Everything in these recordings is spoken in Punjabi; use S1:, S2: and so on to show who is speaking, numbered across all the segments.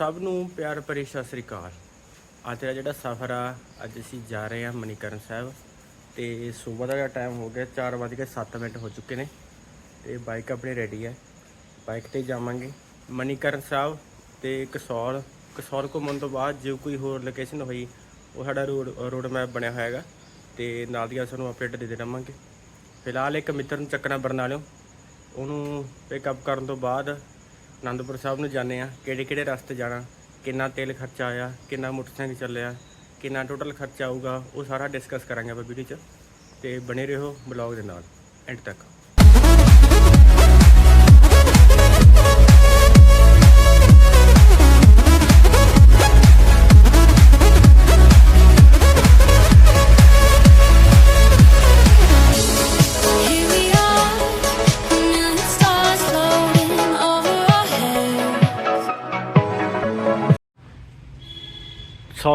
S1: ਸਭ ਨੂੰ ਪਿਆਰ ਭਰੀ ਸਤਿ ਸ੍ਰੀ ਅਕਾਲ। ਅੱਜ ਦਾ ਜਿਹੜਾ ਸਫ਼ਰ ਆ, ਅੱਜ ਅਸੀਂ ਜਾ ਰਹੇ ਹਾਂ ਮਨੀਕਰਨ ਸਾਹਿਬ ਤੇ ਸਵੇਰ ਦਾ ਟਾਈਮ ਹੋ ਗਿਆ 4:07 ਮਿੰਟ ਹੋ ਚੁੱਕੇ ਨੇ ਤੇ ਬਾਈਕ ਆਪਣੀ ਰੈਡੀ ਹੈ। ਬਾਈਕ ਤੇ ਜਾਵਾਂਗੇ। ਮਨੀਕਰਨ ਸਾਹਿਬ ਤੇ ਕਸੌਲ ਕਸੌਲ ਘੁੰਮਣ ਤੋਂ ਬਾਅਦ ਜੇ ਕੋਈ ਹੋਰ ਲੋਕੇਸ਼ਨ ਹੋਈ, ਉਹ ਸਾਡਾ ਰੋਡ ਰੋਡ ਮੈਪ ਬਣਿਆ ਹੋਇਆ ਹੈਗਾ ਤੇ ਨਾਲ ਦੀ ਦੀਆਂ ਸਾਨੂੰ ਅਪਡੇਟ ਦੇ ਦੇ ਫਿਲਹਾਲ ਇੱਕ ਮਿੱਤਰ ਨੂੰ ਚੱਕਣਾ ਬਰਨਾਲਿਓ। ਉਹਨੂੰ ਪਿਕਅਪ ਕਰਨ ਤੋਂ ਬਾਅਦ ਅਨੰਦਪੁਰ ਸਾਹਿਬ ਨੂੰ ਜਾਂਦੇ ਆ ਕਿਹੜੇ ਕਿਹੜੇ ਰਸਤੇ ਜਾਣਾ, ਕਿੰਨਾ ਤੇਲ ਖਰਚਾ ਆਇਆ, ਕਿੰਨਾ ਮੋਟਰਸਾਈਕਲ ਚੱਲਿਆ, ਕਿੰਨਾ ਟੋਟਲ ਖਰਚਾ ਆਊਗਾ, ਉਹ ਸਾਰਾ ਡਿਸਕਸ ਕਰਾਂਗੇ ਆਪਾਂ ਵੀਡੀਓ 'ਚ। ਤੇ ਬਣੇ ਰਹੋ ਬਲੌਗ ਦੇ ਨਾਲ। ਐਂਡ ਤੱਕ।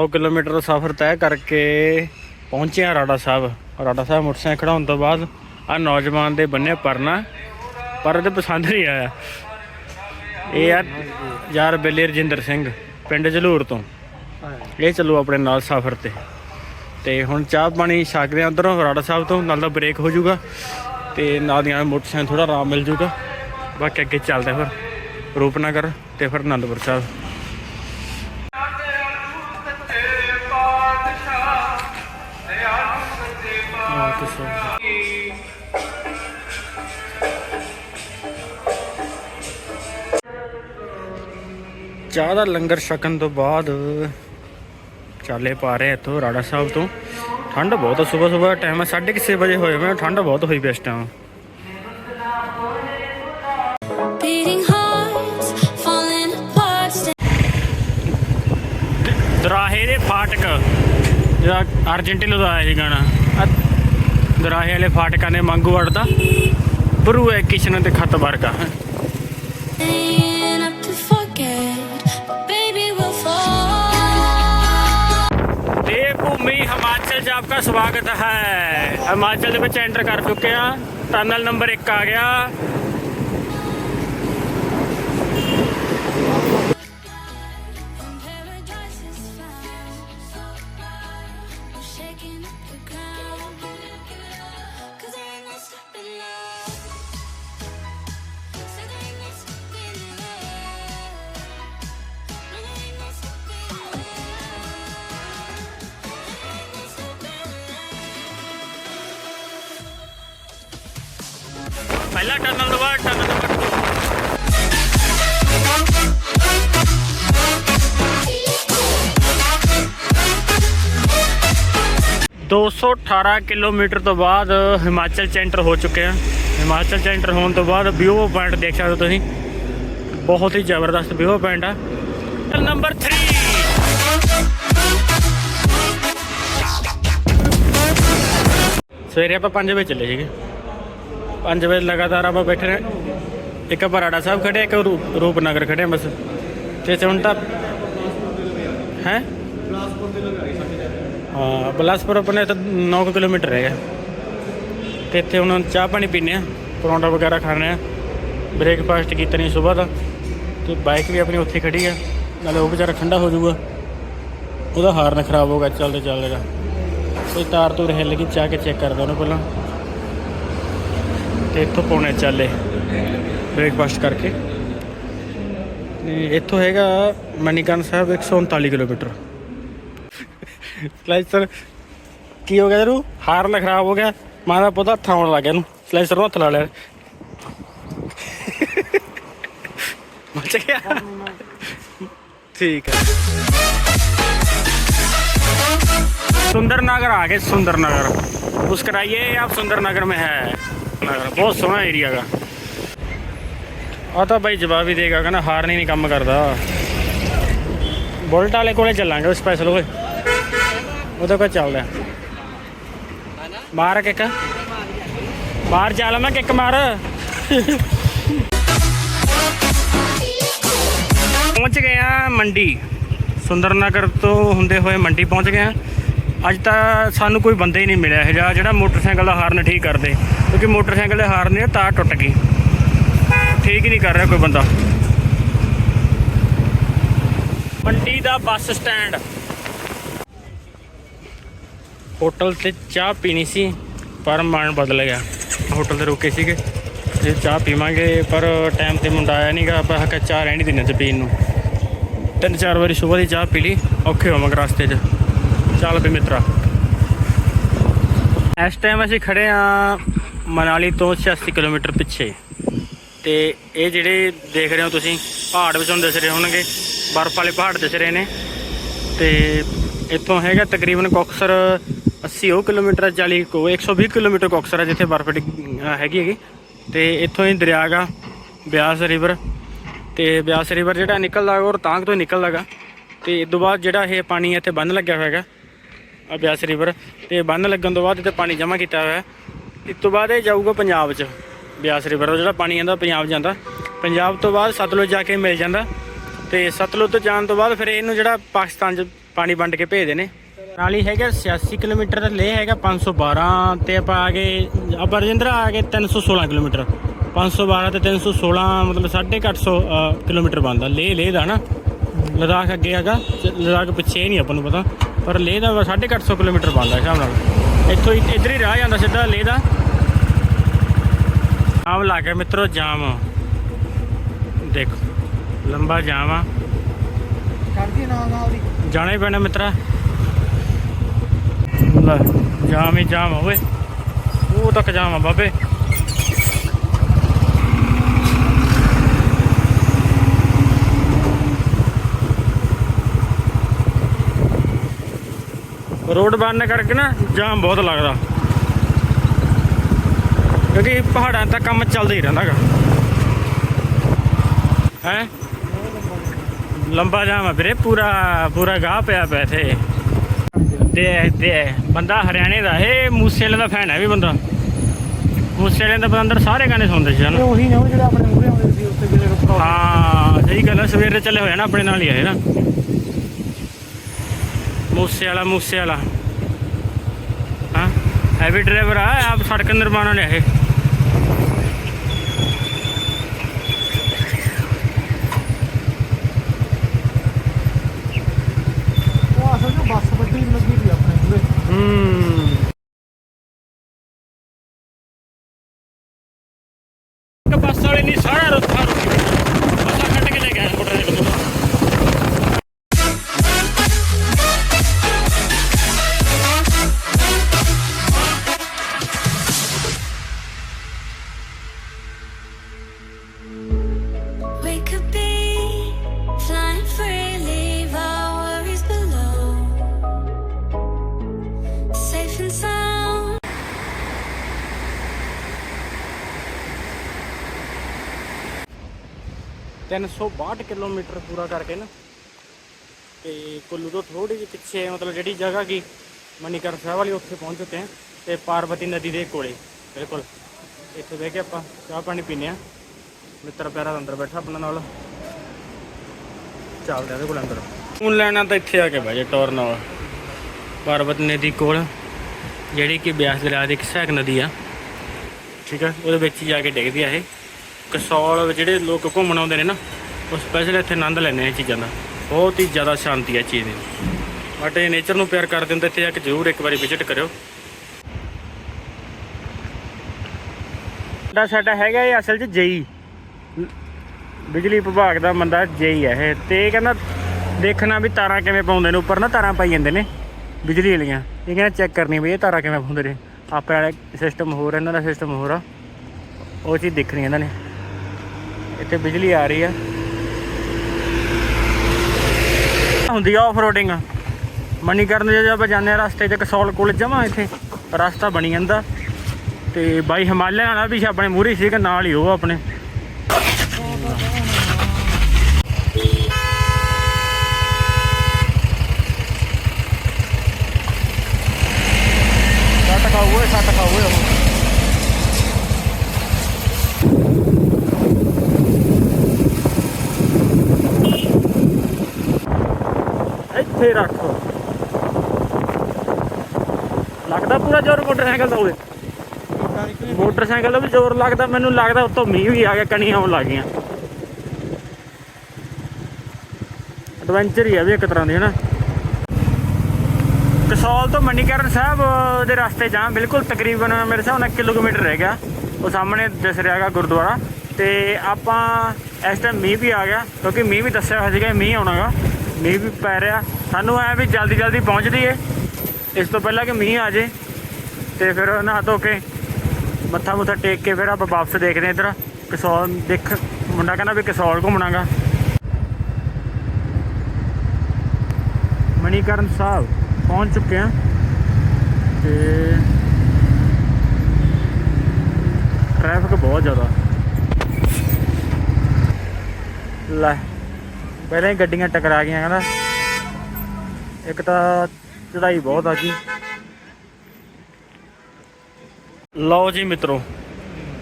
S1: 100 ਕਿਲੋਮੀਟਰ ਦਾ ਸਫ਼ਰ ਤੈਅ ਕਰਕੇ ਪਹੁੰਚਿਆ ਰਾੜਾ ਸਾਹਿਬ। ਰਾੜਾ ਸਾਹਿਬ ਮੋਟਰਸਾਈਕਲ ਖੜਾਉਣ ਤੋਂ ਬਾਅਦ ਆ ਨੌਜਵਾਨ ਦੇ ਬੰਨੇ ਪਰਨਾ, ਪਰ ਉਹਦੇ ਪਸੰਦ ਨਹੀਂ ਆਇਆ। ਇਹ ਆ ਯਾਰ ਬੇਲੇ ਰਜਿੰਦਰ ਸਿੰਘ, ਪਿੰਡ ਜਲੂਰ ਤੋਂ। ਇਹ ਚੱਲੋ ਆਪਣੇ ਨਾਲ ਸਫ਼ਰ ਤੇ। ਤੇ ਹੁਣ ਚਾਹ ਪਾਣੀ ਛਕਦੇ ਆ ਉਧਰੋਂ, ਰਾੜਾ ਸਾਹਿਬ ਤੋਂ, ਨਾਲ ਦਾ ਬ੍ਰੇਕ ਹੋ ਜਾਊਗਾ। ਤੇ ਨਾਲ ਦੀਆਂ ਮੋਟਰਸਾਈਕਲ ਥੋੜਾ ਆਰਾਮ ਮਿਲ ਜਾਊਗਾ। ਬਾਕੀ ਅੱਗੇ ਚੱਲਦੇ ਫਿਰ। ਰੂਪਨਗਰ ਤੇ ਫਿਰ ਅਨੰਦਪੁਰ ਸਾਹਿਬ। ਚਾਹ ਦਾ ਲੰਗਰ ਛਕਣ ਤੋਂ ਬਾਅਦ ਚਾਲੇ ਪਾ ਰਹੇ ਇੱਥੋਂ ਰਾੜਾ ਸਾਹਿਬ ਤੋਂ। ਠੰਡ ਬਹੁਤ ਆ ਸਵੇਰ ਸਵੇਰ ਟਾਈਮ ਹੈ 6:30 ਵਜੇ ਹੋਏ ਮੈਂ ਠੰਡ ਬਹੁਤ ਹੋਈ ਪਈ ਇਸ ਟਾਈਮ. ਦਰਾਹੇ ਦੇ ਫਾਟਕ ਜਿਹੜਾ ਅਰਜੈਂਟੀਨਾ ਦਾ ਆਇਆ ਸੀ ਗਾਣਾ ਦਰਾਹੇ ਵਾਲੇ ਫਾਟਕਾਂ ਨੇ ਮੰਗੂ ਵੜਦਾ ਬਰੂ ਹੈ ਕਿਸ਼ਨ ਤੇ ਖਤ ਵਰਗਾ। आपका स्वागत है हिमाचल
S2: में एंटर कर
S1: चुके हैं टनल नंबर एक आ गया 218 ਕਿਲੋਮੀਟਰ ਤੋਂ ਬਾਅਦ ਹਿਮਾਚਲ ਚ ਐਂਟਰ ਹੋ ਚੁੱਕੇ ਹਾਂ ਹਿਮਾਚਲ ਚ ਐਂਟਰ ਹੋਣ ਤੋਂ ਬਾਅਦ ਵਿਊ ਪੁਆਇੰਟ ਦੇਖ ਸਕਦੇ ਹੋ ਤੁਸੀਂ। ਬਹੁਤ ਹੀ ਜ਼ਬਰਦਸਤ ਵਿਊ ਪੁਆਇੰਟ ਆ। ਨੰਬਰ 3 ਸਵੇਰੇ ਆਪਾਂ 5 ਵਜੇ ਚੱਲੇ ਸੀਗੇ। 5 ਵਜੇ ਲਗਾਤਾਰ ਆਪਾਂ ਬੈਠੇ ਰਹੇ। ਇੱਕ ਬਰਾੜਾ ਸਾਹਿਬ ਖੜੇ, ਇੱਕ ਰੂਪ- ਰੂਪਨਗਰ ਖੜੇ ਆ ਬਸ। ਤੇ ਇੱਥੇ ਹੁਣ ਤਾਂ ਹੈ? ਹਾਂ, ਬਲਾਸਪੁਰ ਆਪਣੇ ਤਾਂ 9 ਕਿਲੋਮੀਟਰ ਹੈਗਾ। ਗਿਆ ਤੇ ਇੱਥੇ ਹੁਣ ਚਾਹ ਪਾਣੀ ਪੀਨੇ ਆ ਪਰੌਂਠਾ ਵਗੈਰਾ ਖਾਣੇ ਆ ਬ੍ਰੇਕਫਾਸਟ ਕੀਤਾ ਨਹੀਂ ਸਵੇਰ ਦਾ, ਤੇ ਬਾਈਕ ਵੀ ਆਪਣੀ ਉੱਥੇ ਖੜੀ ਆ, ਨਾਲੇ ਉਹ ਵਿਚਾਰਾ ਠੰਡਾ ਹੋ ਜਾਊਗਾ। ਉਹਦਾ ਹਾਰਨ ਖਰਾਬ ਹੋ ਗਿਆ, ਚੱਲਦੇ ਚੱਲਦੇ ਦਾ। ਕੋਈ ਤਾਰ ਤੂਰ ਹਿੱਲ ਗਈ, ਚਾਹ ਕੇ ਚੈੱਕ ਕਰਦਾ ਉਹਨੂੰ ਪਹਿਲਾਂ। ਤੇ ਇੱਥੋਂ ਪਾਉਣੇ ਚਾਲੇ ਬ੍ਰੇਕਫਾਸਟ ਕਰਕੇ। ਤੇ ਇੱਥੋਂ ਹੈਗਾ ਮਨੀਕਰਨ ਸਾਹਿਬ 139 ਕਿਲੋਮੀਟਰ। ਸਲਾਈਸਰ ਕੀ ਹੋ ਗਿਆ ਜਰੂ ਹਾਰਨ ਖਰਾਬ ਹੋ ਗਿਆ ਮਾਰਾ ਪੋਤਾ ਹੱਥਾਂ ਆਉਣ ਲੱਗ ਗਿਆ ਇਹਨੂੰ ਸਲਾਈਸਰ ਨੂੰ ਹੱਥ ਲਾ ਲਿਆ ਮਚ ਗਿਆ ਠੀਕ ਹੈ सुंदर नगर आ गए सुंदर नगर उस कराइए आप सुंदर नगर में है नगर बहुत सोहना एरिया का ਆ ਤਾਂ ਬਾਈ ਜਵਾਬ ਹੀ ਦੇਗਾ ਕਹਿੰਦਾ ਹਾਰਨ ਹੀ ਨਹੀਂ ਕੰਮ ਕਰਦਾ ਬੁਲਟ ਵਾਲੇ ਕੋਲੇ ਚੱਲਾਂਗੇ ਸਪੈਸ਼ਲ ਓਏ ਉਹਦਾ ਕੋ ਚੱਲਦਾ ਮਾਰ ਕਿੱਕ ਬਾਹਰ ਚੱਲ ਮੈਂ ਕਿੱਕ ਮਾਰ। ਪਹੁੰਚ ਗਏ ਆ ਮੰਡੀ। ਸੁੰਦਰ ਨਗਰ ਤੋਂ ਹੁੰਦੇ ਹੋਏ ਮੰਡੀ ਪਹੁੰਚ ਗਏ ਆ। ਅੱਜ ਤਾਂ ਸਾਨੂੰ ਕੋਈ ਬੰਦਾ ਹੀ ਨਹੀਂ ਮਿਲਿਆ ਇਹ ਜਿਹੜਾ ਮੋਟਰਸਾਈਕਲ ਦਾ ਹਾਰਨ ਠੀਕ ਕਰਦੇ। ਕਿਉਂਕਿ ਮੋਟਰਸਾਈਕਲ ਦੇ ਹਾਰਨ ਦੀ ਤਾਰ ਟੁੱਟ ਗਈ। ਠੀਕ ਹੀ ਨਹੀਂ ਕਰ ਰਿਹਾ ਕੋਈ ਬੰਦਾ। ਮੰਡੀ ਦਾ ਬੱਸ ਸਟੈਂਡ। ਹੋਟਲ ਤੇ ਚਾਹ ਪੀਣੀ ਸੀ, ਪਰ ਮਨ ਬਦਲ ਗਿਆ। ਹੋਟਲ ਤੇ ਰੁਕੇ ਸੀਗੇ। ਜੇ ਚਾਹ ਪੀਵਾਂਗੇ, ਪਰ ਟਾਈਮ ਤੇ ਮੁੰਡਾ ਆਇਆ ਨਹੀਂਗਾ ਆਪਾਂ ਹੱਕ ਚਾਹ ਰਹਿਣੀ ਦਿਨਾਂ ਚ ਪੀਣ ਨੂੰ। ਤਿੰਨ ਚਾਰ ਵਾਰੀ ਸਵੇਰ ਦੀ ਚਾਹ ਪੀ ਲਈ, ਔਖੇ ਹੋਵਾਂਗੇ ਰਸਤੇ 'ਚ। ਚੱਲ ਵੀ ਮਿੱਤਰਾ। ਇਸ ਟਾਈਮ ਅਸੀਂ ਖੜੇ ਆ ਮਨਾਲੀ ਤੋਂ 86 ਕਿਲੋਮੀਟਰ ਪਿੱਛੇ। ਤੇ ਇਹ ਜਿਹੜੇ ਦੇਖ ਰਹੇ ਹੋ ਤੁਸੀਂ, ਪਹਾੜ ਵਿੱਚੋਂ ਦਿਸ ਰਹੇ ਹੋਣਗੇ। ਬਰਫ਼ ਵਾਲੇ ਪਹਾੜ ਦਿਸ ਰਹੇ ਨੇ। ਤੇ ਇੱਥੋਂ ਹੈਗਾ ਤਕਰੀਬਨ ਕੋਕਸਰ 80 ਉਹ ਕਿਲੋਮੀਟਰ 40 ਕੋ 120 ਕਿਲੋਮੀਟਰ ਕੋਕਸਰ ਹੈ ਜਿੱਥੇ ਬਰਫ਼ ਹੈਗੀ ਹੈਗੀ। ਤੇ ਇੱਥੋਂ ਹੀ ਦਰਿਆ ਗਾ ਬਿਆਸ ਰਿਵਰ। ਤੇ ਬਿਆਸ ਰਿਵਰ ਜਿਹੜਾ ਨਿਕਲਦਾ ਔਰ ਰੋਹਤਾਂਗ ਤੋਂ ਹੀ ਨਿਕਲਦਾਗਾ ਤੇ ਇਸ ਤੋਂ ਬਾਅਦ ਜਿਹੜਾ ਇਹ ਪਾਣੀ ਇੱਥੇ ਬੰਨ ਲੱਗਿਆ ਹੋਇਆ ਆ ਬਿਆਸ ਰਿਵਰ। ਤੇ ਬੰਨ ਲੱਗਣ ਤੋਂ ਬਾਅਦ ਇੱਥੇ ਪਾਣੀ ਜਮ੍ਹਾਂ ਕੀਤਾ ਹੋਇਆ ਇਸ ਤੋਂ ਬਾਅਦ ਇਹ ਜਾਊਗਾ ਪੰਜਾਬ 'ਚ, ਬਿਆਸ ਰਿਵਰ। ਦਾ ਜਿਹੜਾ ਪਾਣੀ ਆਂਦਾ ਪੰਜਾਬ ਜਾਂਦਾ। ਪੰਜਾਬ ਤੋਂ ਬਾਅਦ ਸਤਲੁਜ ਜਾ ਕੇ ਮਿਲ ਜਾਂਦਾ। ਤੇ ਸਤਲੁਜ ਤੋਂ ਜਾਣ ਤੋਂ ਬਾਅਦ ਫਿਰ ਇਹਨੂੰ ਜਿਹੜਾ ਪਾਕਿਸਤਾਨ 'ਚ ਪਾਣੀ ਵੰਡ ਕੇ ਭੇਜਦੇ ਨੇ। ਨਾਲੀ ਹੈਗਾ 86 ਕਿਲੋਮੀਟਰ ਤੇ ਲੇਹ ਹੈਗਾ 512 ਤੇ ਆਪਾਂ ਆ ਗਏ ਆਪਾਂ ਰਜਿੰਦਰਾ ਆ ਗਏ 316 ਕਿਲੋਮੀਟਰ। 512 ਤੇ 316 ਮਤਲਬ 850 ਕਿਲੋਮੀਟਰ ਬਣਦਾ। ਲੇਹ ਲੇਹ ਦਾ ਨਾ। ਲਦਾਖ ਅੱਗੇ ਹੈਗਾ ਲਦਾਖ ਪਿੱਛੇ ਨਹੀਂ ਆਪਾਂ ਨੂੰ ਪਤਾ ਪਰ ਲੇਹ ਦਾ 850 ਕਿਲੋਮੀਟਰ ਬਣਦਾ ਹਿਸਾਬ ਨਾਲ। ਇੱਥੋਂ ਇੱਧਰ ਹੀ ਰਾਹ ਜਾਂਦਾ ਸਿੱਧਾ ਲੇਹ ਦਾ। ਆਮ ਲੱਗ ਗਿਆ ਮਿੱਤਰੋ ਜਾਮ। ਦੇਖੋ ਲੰਬਾ ਜਾਮ ਆ।
S3: ਕਰਦੀ ਨਾਲ ਨਾਲ ਦੀ।
S1: ਜਾਣਾ ਹੀ ਪੈਣਾ ਮਿੱਤਰਾ। ਲੈ, ਜਾਮ ਹੀ ਜਾਮ ਆ ਉਹ ਤੱਕ ਜਾਮ ਆ ਬਾਬੇ। ਰੋਡ ਬੰਦ ਕਰਕੇ ਨਾ ਜਾਮ ਬਹੁਤ ਲੱਗਦਾ। ਕਿਉਂਕਿ ਪਹਾੜਾਂ ਤਾਂ ਕੰਮ ਚੱਲਦਾ ਹੀ ਰਹਿੰਦਾਗਾ ਹੈ? ਲੰਬਾ ਜਾਮ ਆ ਵੀਰੇ, ਪੂਰਾ ਪੂਰਾ ਗਾਹ ਪਿਆ ਪਿਆ ਇੱਥੇ। ਦੇ ਦੇ। ਬੰਦਾ ਹਰਿਆਣੇ ਦਾ ਇਹ ਮੂਸੇ ਵਾਲੇ ਦਾ ਫੈਨ ਹੈ ਵੀ ਬੰਦਾ। ਮੂਸੇ ਵਾਲੇ ਦਾ ਅੰਦਰ ਸਾਰੇ ਗਾਣੇ ਸੁਣਦੇ ਸੀ ਹਨ।
S3: ਉਹੀ ਨੇ ਉਹ ਜਿਹੜੇ ਆਪਣੇ ਮੂਹਰੇ ਆਉਂਦੇ ਸੀ ਉੱਤੇ ਜਿਹੜੇ ਉੱਪਰ
S1: ਹਾਂ ਸਹੀ ਗੱਲ ਹੈ ਸਵੇਰੇ ਚੱਲੇ ਹੋਏ ਨਾ ਆਪਣੇ ਨਾਲ ਹੀ ਆਏ ਨਾ। ਮੂਸੇ ਵਾਲਾ ਮੂਸੇ ਵਾਲਾ ਹਾਂ ਹੈਵੀ ਡਰਾਈਵਰ ਆ ਆਪ ਸੜਕ ਨਿਰਮਾਣ ਵਾਲੇ ਇਹ।
S3: ਉਹ ਬੱਸ ਵੱਡੀ ਲੱਗੀ ਸੀ ਆਪਣੇ ਮੂਹਰੇ।
S1: ਹੂੰ। 362 ਕਿਲੋਮੀਟਰ ਪੂਰਾ ਕਰਕੇ ਨਾ। ਤੇ ਕੁੱਲੂ ਤੋਂ ਥੋੜੀ ਜਿਹੀ ਪਿੱਛੇ ਮਤਲਬ ਜਿਹੜੀ ਜਗ੍ਹਾ ਕੀ ਮਨੀਕਰਨ ਸਾਹਿਬ ਵਾਲੀ ਉੱਥੇ ਪਹੁੰਚ ਚੁੱਕੇ ਹਾਂ ਤੇ ਪਾਰਵਤੀ ਨਦੀ ਦੇ ਕੋਲੇ। ਬਿਲਕੁਲ। ਇੱਥੇ ਬਹਿ ਕੇ ਆਪਾਂ ਚਾਹ ਪਾਣੀ ਪੀਨੇ ਆ ਮਿੱਤਰ ਪਿਆਰਾ ਅੰਦਰ ਬੈਠਾ ਆਪਣਾ ਨਾਲ। ਚੱਲਦੇ ਆ ਇਹਦੇ ਕੋਲ ਅੰਦਰ। ਹੁਣ ਲੈਣਾ ਤਾਂ ਇੱਥੇ ਆ ਕੇ ਬਹਿ ਜਾ ਟੌਰ ਨਾਲ। ਪਾਰਵਤੀ ਨਦੀ ਕੋਲ, ਜਿਹੜੀ ਕਿ ਬਿਆਸ ਦਰਿਆ ਦੀ ਇੱਕ ਸਹਾਇਕ ਨਦੀ ਆ। ਠੀਕ ਆ, ਉਹਦੇ ਵਿੱਚ ਹੀ ਜਾ ਕੇ ਡਿੱਗਦੀ ਆ ਇਹ। ਕਸੌਲ ਜਿਹੜੇ ਲੋਕ ਘੁੰਮਣ ਆਉਂਦੇ ਨੇ ਨਾ ਉਹ ਸਪੈਸ਼ਲ ਇੱਥੇ ਆਨੰਦ ਲੈਂਦੇ ਨੇ ਇਹ ਚੀਜ਼ਾਂ ਦਾ। ਬਹੁਤ ਹੀ ਜ਼ਿਆਦਾ ਸ਼ਾਂਤੀ ਹੈ ਇਹ ਚੀਜ਼ ਦੀ। ਬਟ ਇਹ ਨੇਚਰ ਨੂੰ ਪਿਆਰ ਕਰਦੇ ਹੁੰਦੇ ਇੱਥੇ ਜਾ ਕੇ ਜ਼ਰੂਰ ਇੱਕ ਵਾਰੀ ਵਿਜ਼ਿਟ ਕਰਿਓ। ਸਾਡਾ ਸਾਡਾ ਹੈਗਾ ਇਹ ਅਸਲ 'ਚ ਜਈ। ਬਿਜਲੀ ਵਿਭਾਗ ਦਾ ਬੰਦਾ ਜਈ ਹੈ ਇਹ। ਤੇ ਇਹ ਕਹਿੰਦਾ ਦੇਖਣਾ ਵੀ ਤਾਰਾਂ ਕਿਵੇਂ ਪਾਉਂਦੇ ਨੇ, ਉੱਪਰ ਨਾ ਤਾਰਾਂ ਪਾਈ ਜਾਂਦੇ ਨੇ ਬਿਜਲੀ ਵਾਲੀਆਂ। ਇਹ ਕਹਿੰਦਾ ਚੈੱਕ ਕਰਨੀ ਵੀ ਇਹ ਤਾਰਾਂ ਕਿਵੇਂ ਪਾਉਂਦੇ ਨੇ। ਆਪਣੇ ਵਾਲੇ ਸਿਸਟਮ ਹੋਰ ਇਹਨਾਂ ਦਾ ਸਿਸਟਮ ਹੋਰ ਆ। ਉਹ ਚੀਜ਼ ਦੇਖਣੀ ਇਹਨਾਂ ਨੇ। ਇੱਥੇ ਬਿਜਲੀ ਆ ਰਹੀ ਆ। ਹੁੰਦੀ ਆ ਆਫ ਰੋਡਿੰਗ ਮਨੀਕਰਨ ਜੇ ਆਪਾਂ ਜਾਂਦੇ ਆ, ਰਸਤੇ 'ਚ ਕਸੌਲ ਕੋਲ ਜਮਾ ਇੱਥੇ। ਰਸਤਾ ਬਣੀ ਜਾਂਦਾ। ਤੇ ਬਾਈ ਹਿਮਾਲਿਆ ਵਾਲਾ ਵੀ ਆਪਣੇ ਮੂਹਰੇ ਸੀਗਾ ਨਾਲ ਹੀ ਉਹ ਆਪਣੇ ਸੱਟ ਖਾਊ ਓਏ ਸੱਟ ਖਾਊ ਓਏ ਉਹ ਇੱਥੇ ਰੱਖ। ਲੱਗਦਾ ਪੂਰਾ ਜ਼ੋਰ ਮੋਟਰਸਾਈਕਲ ਦਾ ਓਏ ਮੋਟਰਸਾਈਕਲ ਦਾ ਵੀ ਜ਼ੋਰ ਲੱਗਦਾ, ਮੈਨੂੰ ਲੱਗਦਾ ਉੱਤੋਂ ਮੀਂਹ ਵੀ ਆ ਗਿਆ, ਕਣੀਆਂ ਆਉਣ ਲੱਗ ਗਈਆਂ। ਐਡਵੈਂਚਰ ਹੀ ਆ ਵੀ ਇੱਕ ਤਰ੍ਹਾਂ ਦੀ, ਹਨਾ? ਕਸੌਲ ਤੋਂ ਮਨੀਕਰਨ ਸਾਹਿਬ ਦੇ ਰਸਤੇ ਜਾਂ ਬਿਲਕੁਲ ਤਕਰੀਬਨ ਮੇਰੇ ਹਿਸਾਬ ਨਾਲ ਕਿਲੋਮੀਟਰ ਰਹਿ ਗਿਆ। ਉਹ ਸਾਹਮਣੇ ਦਿਸ ਰਿਹਾਗਾ ਗੁਰਦੁਆਰਾ, ਤੇ ਆਪਾਂ ਇਸ ਟਾਈਮ ਮੀਂਹ ਵੀ ਆ ਗਿਆ, ਕਿਉਂਕਿ ਮੀਂਹ ਵੀ ਦੱਸਿਆ ਹੋਇਆ ਸੀਗਾ, ਮੀਂਹ ਆਉਣਾਗਾ ਮੀਂਹ ਵੀ ਪੈ ਰਿਹਾ। ਸਾਨੂੰ ਐ ਵੀ ਜਲਦੀ ਜਲਦੀ ਪਹੁੰਚ ਜਾਈਏ। ਇਸ ਤੋਂ ਪਹਿਲਾਂ ਕਿ ਮੀਂਹ ਆ ਜੇ, ਤੇ ਫਿਰ ਨਹਾ ਧੋ ਕੇ ਮੱਥਾ ਮੁੱਥਾ ਟੇਕ ਕੇ ਫਿਰ ਆਪਾਂ ਵਾਪਸ ਦੇਖਦੇ ਹਾਂ ਇੱਧਰ ਕਸੌਲ ਦੇਖ, ਮੁੰਡਾ ਕਹਿੰਦਾ ਵੀ ਕਸੌਲ ਘੁੰਮਣਾਗਾ। ਮਣੀਕਰਨ ਸਾਹਿਬ ਪਹੁੰਚ ਚੁੱਕੇ ਹਾਂ। ਤੇ ਟ੍ਰੈਫਿਕ ਬਹੁਤ ਜ਼ਿਆਦਾ। ਲੈ, ਪਹਿਲਾਂ ਹੀ ਗੱਡੀਆਂ ਟਕਰਾ ਗਈਆਂ ਕਹਿੰਦਾ। ਇੱਕ ਤਾਂ ਚੜਾਈ ਬਹੁਤ ਆ ਜੀ। ਲਓ ਜੀ ਮਿੱਤਰੋ,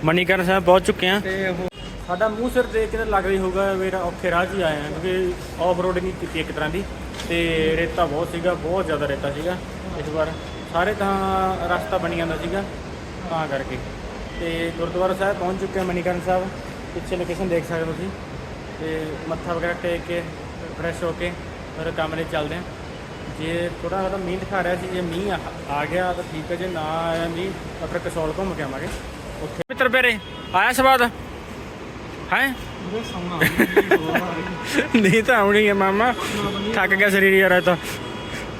S1: ਮਨੀਕਰਨ ਸਾਹਿਬ ਪਹੁੰਚ ਚੁੱਕੇ ਹਾਂ
S3: ਤੇ ਉਹ
S1: ਸਾਡਾ ਮੂੰਹ ਸਿਰ ਦੇਖ ਕੇ ਤਾਂ ਲੱਗ ਰਹੀ ਹੋਊਗਾ ਮੇਰਾ ਔਖੇ ਰਾਹ 'ਚ ਹੀ ਆਏ ਆਇਆ ਕਿਉਂਕਿ ਆਫ ਰੋਡਿੰਗ ਕੀਤੀ ਇੱਕ ਤਰ੍ਹਾਂ ਦੀ। ਤੇ ਰੇਤਾ ਬਹੁਤ ਸੀਗਾ, ਬਹੁਤ ਜ਼ਿਆਦਾ ਰੇਤਾ ਸੀਗਾ ਇਸ ਵਾਰ। ਸਾਰੇ ਤਾਂ ਰਸਤਾ ਬਣੀ ਜਾਂਦਾ ਸੀਗਾ, ਤਾਂ ਕਰਕੇ। ਤੇ ਗੁਰਦੁਆਰਾ ਸਾਹਿਬ ਪਹੁੰਚ ਚੁੱਕੇ ਹਾਂ ਮਨੀਕਰਨ ਸਾਹਿਬ। ਪਿੱਛੇ ਲੋਕੇਸ਼ਨ ਦੇਖ ਸਕਦੇ ਹੋ ਤੁਸੀਂ। ਤੇ ਮੱਥਾ ਵਗੈਰਾ ਟੇਕ ਕੇ ਫਰੈਸ਼ ਹੋ ਕੇ, ਫਿਰ ਕਮਰੇ ਚੱਲਦੇ ਹਾਂ ਜੇ ਥੋੜਾ ਬਹੁਤਾ ਮੀਂਹ ਦਿਖਾ ਰਿਹਾ ਸੀ, ਜੇ ਮੀਂਹ ਆ- ਆ ਗਿਆ ਤਾਂ ਠੀਕ ਹੈ ਜੇ ਨਾ ਆਇਆ ਮੀਂਹ ਤਾਂ ਫਿਰ ਕਸੌਲ ਘੁੰਮ ਕੇ ਆਵਾਂਗੇ। ਉੱਥੇ ਮਿੱਤਰ ਬੇਰੇ ਆਇਆ ਸਵਾਦ? ਹੈ?
S3: ਨਹੀਂ
S1: ਤਾਂ ਆਉਣੀ ਹੈ ਮਾਮਾ, ਥੱਕ ਗਿਆ ਸਰੀਰ ਯਾਰ ਇਹ ਤਾਂ।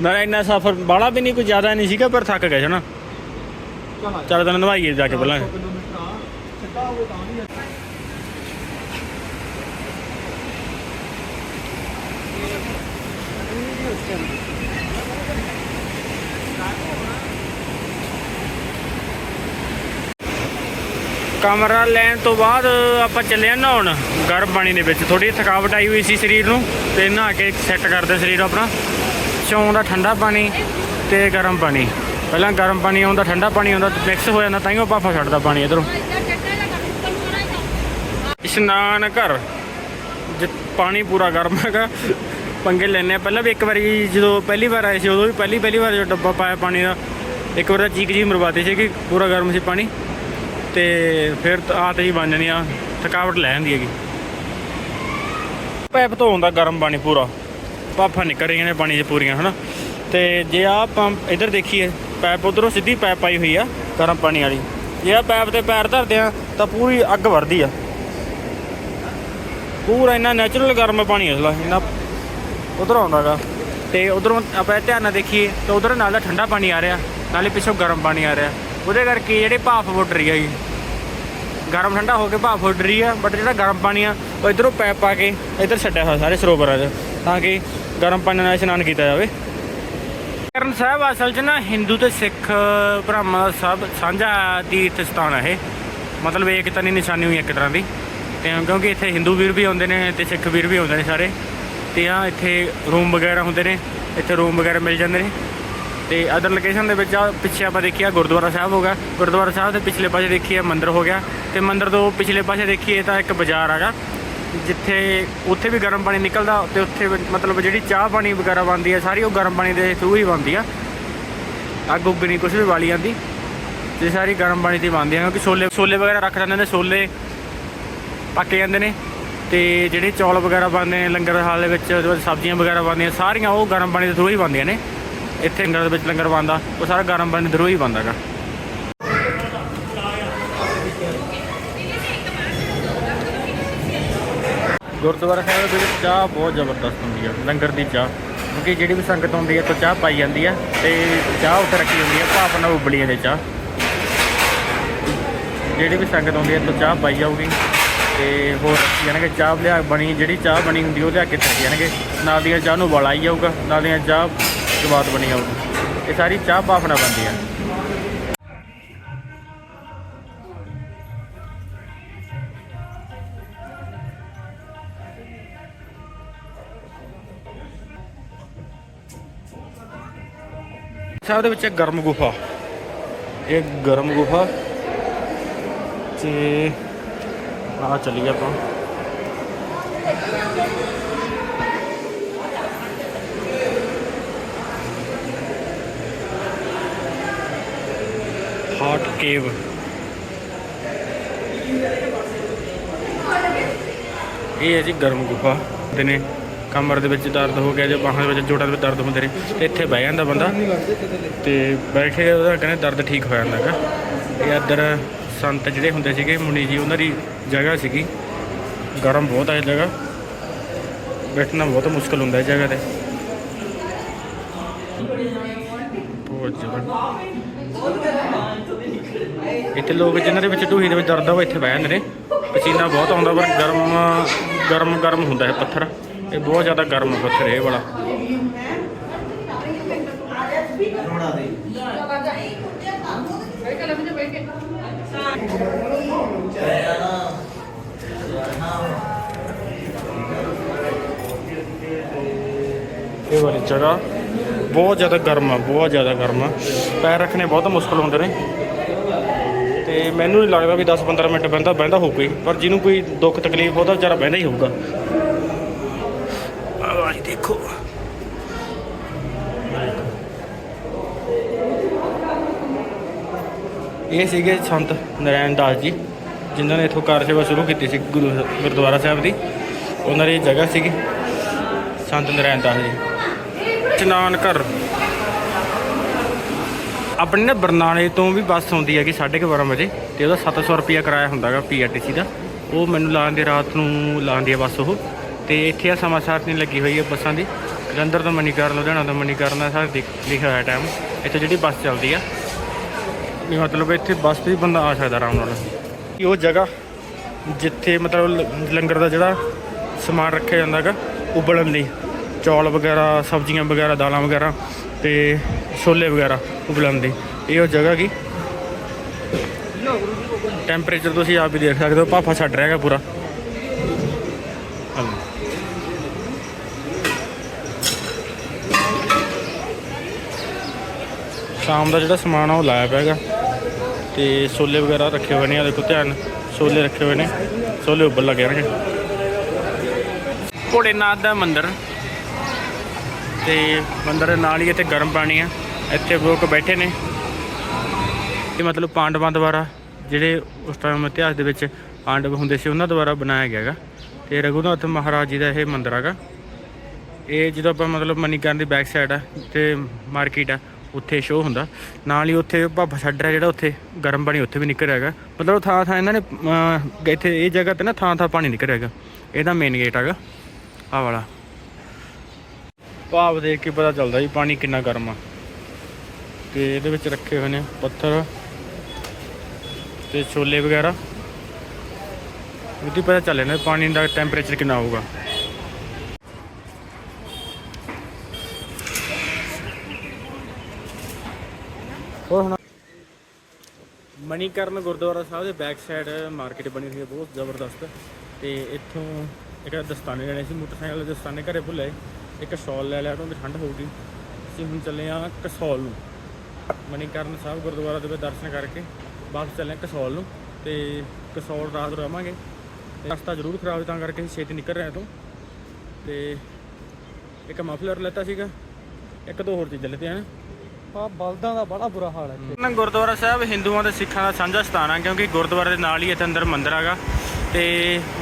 S1: ਮੇਰਾ ਇੰਨਾ ਸਫ਼ਰ ਬਾਲਾ ਵੀ ਨਹੀਂ ਕੋਈ ਜ਼ਿਆਦਾ ਨਹੀਂ ਸੀਗਾ, ਪਰ ਥੱਕ ਗਿਆ ਸੀ ਨਾ। ਚੱਲ ਤੈਨੂੰ ਨਵਾਈਏ ਜਾ ਕੇ ਪਹਿਲਾਂ
S3: ਕਿਲੋਮੀਟਰ ਆ ਸਿੱਧਾ ਹੋਵੇ ਤਾਂ ਵੀ
S1: ਕਮਰਾ ਲੈਣ ਤੋਂ ਬਾਅਦ ਆਪਾਂ ਚੱਲੇ ਆ ਨਹਾਉਣ। ਗਰਮ ਪਾਣੀ ਦੇ ਵਿੱਚ। ਥੋੜੀ ਥਕਾਵਟ ਆਈ ਹੋਈ ਸੀ ਸਰੀਰ ਨੂੰ ਤੇ ਨਹਾ ਕੇ ਸੈੱਟ ਕਰਦੇ ਸਰੀਰ ਆਪਣਾ। ਚੋਂ ਦਾ ਠੰਡਾ ਪਾਣੀ ਤੇ ਗਰਮ ਪਾਣੀ। ਪਹਿਲਾਂ ਗਰਮ ਪਾਣੀ ਆਉਂਦਾ ਠੰਡਾ ਪਾਣੀ ਆਉਂਦਾ ਮਿਕਸ ਹੋ ਜਾਂਦਾ ਤਾਂ ਹੀ ਉਹ ਭਾਫਾ ਛੱਡਦਾ ਪਾਣੀ ਇਧਰੋਂ। ਇਸ਼ਨਾਨ ਘਰ। ਜਿ ਪਾਣੀ ਪੂਰਾ ਗਰਮ ਹੈਗਾ। ਪੰਗੇ ਲੈਣੇ ਪਹਿਲਾਂ ਵੀ ਇੱਕ ਵਾਰੀ ਜਦੋਂ ਪਹਿਲੀ ਵਾਰ ਆਏ ਸੀ, ਉਦੋਂ ਵੀ ਪਹਿਲੀ ਪਹਿਲੀ ਵਾਰ ਜਦੋਂ ਡੱਬਾ ਪਾਇਆ ਪਾਣੀ ਦਾ, ਇੱਕ ਵਾਰ ਤਾਂ ਚੀਕ ਜੀ ਮਰਵਾਤੀ ਸੀ ਕਿ ਪੂਰਾ ਗਰਮ ਸੀ ਪਾਣੀ। ਤੇ ਫਿਰ ਤਾਂ ਆਦਤ ਹੀ ਬਣ ਜਾਣੀ ਆ, ਥਕਾਵਟ ਲੈ ਜਾਂਦੀ ਹੈਗੀ। ਪੈਪ ਤੋਂ ਆਉਂਦਾ ਗਰਮ ਪਾਣੀ ਪੂਰਾ, ਭਾਫਾਂ ਨਿਕਲ ਰਹੀਆਂ ਨੇ ਪਾਣੀ 'ਚ ਪੂਰੀਆਂ, ਹਨਾ? ਤੇ ਜੇ ਆ ਆਪਾਂ ਇੱਧਰ ਦੇਖੀਏ, ਪੈਪ ਉਧਰੋਂ ਸਿੱਧੀ ਪੈਪ ਪਾਈ ਹੋਈ ਆ, ਗਰਮ ਪਾਣੀ ਵਾਲੀ। ਜੇ ਆ ਪੈਪ ਤੇ ਪੈਰ ਧਰਦੇ ਆ, ਤਾਂ ਪੂਰੀ ਅੱਗ ਵਰਦੀ ਆ। ਪੂਰਾ ਇੰਨਾ ਨੈਚੁਰਲ ਗਰਮ ਪਾਣੀ ਹੈ ਇਸਲਾ ਇੰਨਾ ਉਧਰ ਆਉਂਦਾਗਾ ਤੇ ਉਧਰੋਂ ਆਪਾਂ ਧਿਆਨ ਨਾਲ ਦੇਖੀਏ, ਤਾਂ ਉਧਰ ਨਾਲ ਦਾ ਠੰਡਾ ਪਾਣੀ ਆ ਰਿਹਾ, ਨਾਲੇ ਪਿੱਛੋਂ ਗਰਮ ਪਾਣੀ ਆ ਰਿਹਾ। ਉਹਦੇ ਕਰਕੇ ਜਿਹੜੇ ਭਾਫ ਉੱਡ ਰਹੀ ਹੈਗੀ ਗਰਮ ਠੰਡਾ ਹੋ ਕੇ ਭਾਫ ਉੱਡ ਰਹੀ ਆ ਬਟ ਜਿਹੜਾ ਗਰਮ ਪਾਣੀ ਆ, ਉਹ ਇਧਰੋਂ ਪੈਪ ਪਾ ਕੇ ਇਧਰ ਛੱਡਿਆ ਹੋਇਆ ਸਾਰੇ ਸਰੋਵਰਾਂ 'ਚ ਤਾਂ ਕਿ ਗਰਮ ਪਾਣੀ ਨਾਲ ਇਸ਼ਨਾਨ ਕੀਤਾ ਜਾਵੇ। ਕਰਨ ਸਾਹਿਬ, ਅਸਲ 'ਚ ਨਾ ਹਿੰਦੂ ਤੇ ਸਿੱਖ ਭਰਾਵਾਂ ਦਾ ਸਭ ਸਾਂਝਾ ਤੀਰਥ ਸਥਾਨ ਹੈ ਇਹ। ਮਤਲਬ ਏਕਤਾ ਦੀ ਨਿਸ਼ਾਨੀ ਹੋਈ ਇੱਕ ਤਰ੍ਹਾਂ ਦੀ। ਤੇ ਕਿਉਂਕਿ ਇੱਥੇ ਹਿੰਦੂ ਵੀਰ ਵੀ ਆਉਂਦੇ ਨੇ ਤੇ ਸਿੱਖ ਵੀਰ ਵੀ ਆਉਂਦੇ ਨੇ ਸਾਰੇ। ਤੇ ਆ ਇੱਥੇ ਰੂਮ ਵਗੈਰਾ ਹੁੰਦੇ ਨੇ, ਇੱਥੇ ਰੂਮ ਵਗੈਰਾ ਮਿਲ ਜਾਂਦੇ ਨੇ। ਤੇ ਅਦਰ ਲੋਕੇਸ਼ਨ ਦੇ ਵਿੱਚ ਆ, ਪਿੱਛੇ ਆਪਾਂ ਦੇਖਿਆ ਗੁਰਦੁਆਰਾ ਸਾਹਿਬ ਹੋ ਗਿਆ। ਗੁਰਦੁਆਰਾ ਸਾਹਿਬ ਦੇ ਪਿਛਲੇ ਪਾਸੇ ਦੇਖੀਏ ਮੰਦਿਰ ਹੋ ਗਿਆ। ਤੇ ਮੰਦਿਰ ਤੋਂ ਪਿਛਲੇ ਪਾਸੇ ਦੇਖੀਏ ਤਾਂ ਇੱਕ ਬਾਜ਼ਾਰ ਹੈਗਾ, ਜਿੱਥੇ ਉੱਥੇ ਵੀ ਗਰਮ ਪਾਣੀ ਨਿਕਲਦਾ ਤੇ ਉੱਥੇ ਮਤਲਬ ਜਿਹੜੀ ਚਾਹ ਪਾਣੀ ਵਗੈਰਾ ਬਣਦੀ ਆ ਸਾਰੀ ਉਹ ਗਰਮ ਪਾਣੀ ਦੇ ਥਰੂ ਹੀ ਬਣਦੀ ਆ। ਅੱਗ ਉੱਗ ਨਹੀਂ ਕੁਝ ਵੀ ਵਾਲੀ ਜਾਂਦੀ, ਤੇ ਸਾਰੀ ਗਰਮ ਪਾਣੀ ਦੀ ਬਣਦੀ ਆ, ਕਿਉਂਕਿ ਛੋਲੇ ਛੋਲੇ ਵਗੈਰਾ ਰੱਖ ਜਾਂਦੇ ਨੇ, ਛੋਲੇ ਪੱਕੇ ਜਾਂਦੇ ਨੇ। ਤੇ ਜਿਹੜੇ ਚੌਲ ਵਗੈਰਾ ਬਣਦੇ ਨੇ, ਲੰਗਰ ਹਾਲ ਦੇ ਵਿੱਚ ਉਹਦੇ ਬਾਅਦ ਸਬਜ਼ੀਆਂ ਵਗੈਰਾ ਬਣਦੀਆਂ, ਸਾਰੀਆਂ ਉਹ ਗਰਮ ਪਾਣੀ ਦੇ ਥਰੂ ਹੀ ਬਣਦੀਆਂ ਨੇ। ਇੱਥੇ ਲੰਗਰ ਦੇ ਵਿੱਚ ਲੰਗਰ ਬਣਦਾ, ਉਹ ਸਾਰਾ ਗਰਮ ਪਾਣੀ ਦੇ ਹੀ ਬਣਦਾ ਗਾ ਗੁਰਦੁਆਰਾ ਸਾਹਿਬ ਦੇ ਵਿੱਚ ਚਾਹ ਬਹੁਤ ਜ਼ਬਰਦਸਤ ਹੁੰਦੀ ਹੈ ਲੰਗਰ ਦੀ ਚਾਹ। ਕਿਉਂਕਿ ਜਿਹੜੀ ਵੀ ਸੰਗਤ ਆਉਂਦੀ ਹੈ ਤਾਂ ਚਾਹ ਪਾਈ ਜਾਂਦੀ ਹੈ ਤੇ ਚਾਹ ਉੱਥੇ ਰੱਖੀ ਹੁੰਦੀ ਹੈ ਭਾਵਨਾ ਉਬਲੀਆਂ ਦੇ ਚਾਹ। ਜਿਹੜੀ ਵੀ ਸੰਗਤ ਆਉਂਦੀ ਹੈ ਤਾਂ ਚਾਹ ਪਾਈ ਜਾਊਗੀ, ਤੇ ਹੋਰ ਯਾਨੀ ਕਿ ਚਾਹ ਲਿਆ ਬਣੀ, ਜਿਹੜੀ ਚਾਹ ਬਣੀ ਹੁੰਦੀ ਉਹ ਲਿਆ ਕੇ ਰੱਖੀ ਜਾਣਗੇ। ਨਾਲ ਦੀਆਂ ਚਾਹ ਨੂੰ ਉਬਾਲਾ ਹੀ ਜਾਊਗਾ, ਨਾਲ ਦੀਆਂ ਚਾਹ ਸਵਾਦ ਬਣੀ ਜਾਊਗੀ ਇਹ ਸਾਰੀ ਚਾਹ ਭਾਫ ਨਾਲ ਬਣਦੀ ਆ। ਸਾਹਿਬ ਦੇ ਵਿੱਚ ਇੱਕ ਗਰਮ ਗੁਫਾ। ਇਹ ਗਰਮ ਗੁਫਾ ਤੇ ਆ ਚੱਲੀਏ ਆਪਾਂ। Hot cave. ਇਹ ਹੈ ਜੀ ਗਰਮ ਗੁਫਾ। ਦੇ ਨੇ ਕਮਰ ਦੇ ਵਿੱਚ ਦਰਦ ਹੋ ਗਿਆ, ਜਾਂ ਬਾਹਾਂ ਦੇ ਵਿੱਚ ਜੋੜਾਂ ਦੇ ਵਿੱਚ ਦਰਦ ਹੁੰਦੇ ਨੇ, ਤੇ ਇੱਥੇ ਬਹਿ ਜਾਂਦਾ ਬੰਦਾ ਤੇ ਬੈਠੇ ਉਹਦਾ ਕਹਿੰਦੇ ਦਰਦ ਠੀਕ ਹੋ ਜਾਂਦਾ ਹੈਗਾ। ਇਹ ਇੱਧਰ ਸੰਤ ਜਿਹੜੇ ਹੁੰਦੇ ਸੀਗੇ, ਮੁਨੀ ਜੀ ਉਹਨਾਂ ਦੀ ਜਗ੍ਹਾ ਸੀਗੀ। ਗਰਮ ਬਹੁਤ ਹੈ ਇਹ ਜਗ੍ਹਾ। ਬੈਠਣਾ ਬਹੁਤ ਮੁਸ਼ਕਲ ਹੁੰਦਾ ਇਸ ਜਗ੍ਹਾ ਤੇ। ਬਹੁਤ ਜਗ੍ਹਾ ਇੱਥੇ ਲੋਕ ਜਿਨ੍ਹਾਂ ਦੇ ਵਿੱਚ ਢੂਹੀ ਦੇ ਵਿੱਚ ਦਰਦ ਆ, ਉਹ ਇੱਥੇ ਬਹਿ ਜਾਂਦੇ ਨੇ। ਪਸੀਨਾ ਬਹੁਤ ਆਉਂਦਾ, ਪਰ ਗਰਮ ਗਰਮ ਗਰਮ ਹੁੰਦਾ ਹੈ ਪੱਥਰ। ਇਹ ਬਹੁਤ ਜ਼ਿਆਦਾ ਗਰਮ ਪੱਥਰ ਇਹ ਵਾਲਾ। ਇਹ ਵਾਲੀ ਜਗ੍ਹਾ ਬਹੁਤ ਜ਼ਿਆਦਾ ਗਰਮ ਆ, ਬਹੁਤ ਜ਼ਿਆਦਾ ਗਰਮ ਆ। ਪੈਰ ਰੱਖਣੇ ਬਹੁਤ ਮੁਸ਼ਕਲ ਹੁੰਦੇ ਨੇ। ਤੇ ਮੈਨੂੰ ਨਹੀਂ ਲੱਗਦਾ ਵੀ 10-15 ਮਿੰਟ ਬਹਿੰਦਾ ਬਹਿੰਦਾ ਹੋਊਗਾ ਹੀ। ਪਰ ਜਿਹਨੂੰ ਕੋਈ ਦੁੱਖ ਤਕਲੀਫ, ਉਹਦਾ ਵਿਚਾਰਾ ਬਹਿੰਦਾ ਹੀ ਹੋਊਗਾ। ਆਵਾਜ਼ ਦੇਖੋ। ਇਹ ਸੀਗੇ ਸੰਤ ਨਰੈਣ ਦਾਸ ਜੀ, ਜਿਨ੍ਹਾਂ ਨੇ ਇੱਥੋਂ ਕਾਰ ਸੇਵਾ ਸ਼ੁਰੂ ਕੀਤੀ ਸੀ ਗੁਰੂ ਗੁਰਦੁਆਰਾ ਸਾਹਿਬ ਦੀ। ਉਹਨਾਂ ਦੀ ਜਗ੍ਹਾ ਸੀਗੀ ਸੰਤ ਨਰੈਣ ਦਾਸ ਜੀ। ਚਨਾਨ ਘਰ ਆਪਣੇ ਨਾ ਬਰਨਾਲੇ ਤੋਂ ਵੀ ਬੱਸ ਆਉਂਦੀ ਹੈਗੀ 12:30 ਵਜੇ ਤੇ ਉਹਦਾ 700 ਰੁਪਿਆ ਕਿਰਾਇਆ ਹੁੰਦਾਗਾ ਪੀਆਰਟੀਸੀ ਦਾ। ਉਹ ਮੈਨੂੰ ਲਾਉਂਦੇ ਦੀ ਰਾਤ ਨੂੰ ਲਾਉਂਦੀ ਆ ਬੱਸ ਉਹ। ਤੇ ਇੱਥੇ ਆ ਸਮਾਚਾਰ ਨਹੀਂ ਲੱਗੀ ਹੋਈ ਹੈ ਬੱਸਾਂ ਦੀ। ਜਲੰਧਰ ਤੋਂ ਮਨੀਕਰਨ, ਲੁਧਿਆਣਾ ਤੋਂ ਮਨੀਕਰਨ ਦਾ ਸਾਰ ਲਿਖਿਆ ਹੋਇਆ ਟਾਈਮ ਇੱਥੇ ਜਿਹੜੀ ਬੱਸ ਚੱਲਦੀ ਆ, ਵੀ ਮਤਲਬ ਇੱਥੇ ਬੱਸ ਤੇ ਬੰਦਾ ਆ ਸਕਦਾ ਆਰਾਮ ਨਾਲ। ਉਹ ਜਗ੍ਹਾ ਜਿੱਥੇ ਮਤਲਬ ਲ- ਲੰਗਰ ਦਾ ਜਿਹੜਾ ਸਮਾਨ ਰੱਖਿਆ ਜਾਂਦਾ ਹੈਗਾ, ਉਬਲਣ ਲਈ। ਚੌਲ ਵਗੈਰਾ, ਸਬਜ਼ੀਆਂ ਵਗੈਰਾ, ਦਾਲਾਂ ਵਗੈਰਾ ਤੇ ਛੋਲੇ ਵਗੈਰਾ ਉਬਲਣ ਦੀ। ਇਹ ਉਹ ਜਗ੍ਹਾ ਕੀ? ਟੈਂਪਰੇਚਰ ਤੁਸੀਂ ਆਪ ਹੀ ਦੇਖ ਸਕਦੇ ਹੋ, ਭਾਫਾ ਛੱਡ ਰਿਹਾ ਹੈਗਾ ਪੂਰਾ। ਸ਼ਾਮ ਦਾ ਜਿਹੜਾ ਸਮਾਨ ਆ ਉਹ ਲਾਇਆ ਪਿਆ ਹੈਗਾ। ਤੇ ਛੋਲੇ ਵਗੈਰਾ ਰੱਖੇ ਹੋਏ ਨੇ ਆ ਦੇਖੋ ਧਿਆਨ। ਛੋਲੇ ਰੱਖੇ ਹੋਏ ਨੇ, ਛੋਲੇ ਉੱਬਲ ਲੱਗੇ ਨੇ ਭੋਲੇਨਾਥ ਦਾ ਮੰਦਿਰ। ਤੇ ਮੰਦਿਰ ਦੇ ਨਾਲ ਹੀ ਇੱਥੇ ਗਰਮ ਪਾਣੀ ਆ। ਇੱਥੇ ਲੋਕ ਬੈਠੇ ਨੇ। ਇਹ ਮਤਲਬ ਪਾਂਡਵਾਂ ਦੁਆਰਾ ਜਿਹੜੇ ਉਸ ਟਾਈਮ ਇਤਿਹਾਸ ਦੇ ਵਿੱਚ ਪਾਂਡਵ ਹੁੰਦੇ ਸੀ, ਉਹਨਾਂ ਦੁਆਰਾ ਬਣਾਇਆ ਗਿਆ ਹੈਗਾ। ਤੇ ਰਘੁਨਾਥ ਮਹਾਰਾਜ ਜੀ ਦਾ ਇਹ ਮੰਦਿਰ ਹੈਗਾ। ਇਹ ਜਦੋਂ ਆਪਾਂ ਮਤਲਬ ਮਨੀਕਰਨ ਦੀ ਬੈਕ ਸਾਈਡ ਆ ਤੇ ਮਾਰਕੀਟ ਆ, ਉੱਥੇ ਸ਼ੋਅ ਹੁੰਦਾ। ਨਾਲ ਹੀ ਉੱਥੇ ਭਾਪਾ ਛੱਡ ਰਿਹਾ ਜਿਹੜਾ ਉੱਥੇ ਗਰਮ ਪਾਣੀ ਉੱਥੇ ਵੀ ਨਿਕਲ ਰਿਹਾ ਹੈਗਾ। ਮਤਲਬ ਥਾਂ ਥਾਂ ਇਹਨਾਂ ਨੇ ਇੱਥੇ ਇਹ ਜਗ੍ਹਾ ਤੇ ਨਾ ਥਾਂ ਥਾਂ ਪਾਣੀ ਨਿਕਲ ਰਿਹਾ ਹੈਗਾ। ਇਹਦਾ ਮੇਨ ਗੇਟ ਹੈਗਾ। ਆ ਵਾਲਾ। ਭਾਵ ਦੇਖ ਕੇ ਪਤਾ ਚੱਲਦਾ ਜੀ ਪਾਣੀ ਕਿੰਨਾ ਗਰਮ ਆ। ਤੇ ਇਹਦੇ ਵਿੱਚ ਰੱਖੇ ਹੋਏ ਨੇ ਪੱਥਰ ਤੇ ਛੋਲੇ ਵਗੈਰਾ। ਉਹਦੀ ਪਤਾ ਚੱਲ ਜਾਂਦਾ ਪਾਣੀ ਦਾ ਟੈਂਪਰੇਚਰ ਕਿੰਨਾ ਹੋਊਗਾ। ਹੋਰ ਹੁਣ ਮਨੀਕਰਨ ਗੁਰਦੁਆਰਾ ਸਾਹਿਬ ਦੇ ਬੈਕ ਸਾਈਡ ਮਾਰਕੀਟ ਬਣੀ ਹੋਈ ਹੈ, ਬਹੁਤ ਜ਼ਬਰਦਸਤ। ਤੇ ਇੱਥੋਂ ਇੱਕ ਦਸਤਾਨੇ ਲੈਣੇ ਸੀ, ਮੋਟਰਸਾਈਕਲ ਦੇ ਦਸਤਾਨੇ ਘਰੇ ਭੁੱਲੇ। ਇੱਕ ਸ਼ਾਲ ਲੈ ਲਿਆ ਕਿਉਂਕਿ ਠੰਡ ਹੋਊਗੀ। ਅਸੀਂ ਹੁਣ ਚੱਲੇ ਆ ਕਸੌਲ ਨੂੰ। ਮਨੀਕਰਨ ਸਾਹਿਬ ਗੁਰਦੁਆਰਾ ਦੇ ਵਿੱਚ ਦਰਸ਼ਨ ਕਰਕੇ ਵਾਪਸ ਚੱਲੇ ਹਾਂ ਕਸੌਲ ਨੂੰ ਤੇ ਕਸੌਲ ਰਾਤ ਰਵਾਂਗੇ। ਰਸਤਾ ਜ਼ਰੂਰ ਖਰਾਬ ਹੈ, ਤਾਂ ਕਰਕੇ ਅਸੀਂ ਛੇਤੀ ਨਿਕਲ ਰਹੇ ਹਾਂ ਤੋਂ ਤੇ ਇੱਕ ਮਫਲਰ ਲੈਤਾ ਸੀਗਾ ਇੱਕ ਦੋ ਹੋਰ ਚੀਜ਼ਾਂ ਲੈਤੀਆਂ ਨੇ।
S3: ਆ ਬਲਦਾਂ ਦਾ ਬੜਾ ਬੁਰਾ ਹਾਲ ਹੈ ਇੱਥੇ।
S1: ਗੁਰਦੁਆਰਾ ਸਾਹਿਬ ਹਿੰਦੂਆਂ ਤੇ ਸਿੱਖਾਂ ਦਾ ਸਾਂਝਾ ਸਥਾਨ ਆ ਕਿਉਂਕਿ ਗੁਰਦੁਆਰੇ ਦੇ ਨਾਲ ਹੀ ਇੱਥੇ ਅੰਦਰ ਮੰਦਿਰ ਹੈਗਾ। ਤੇ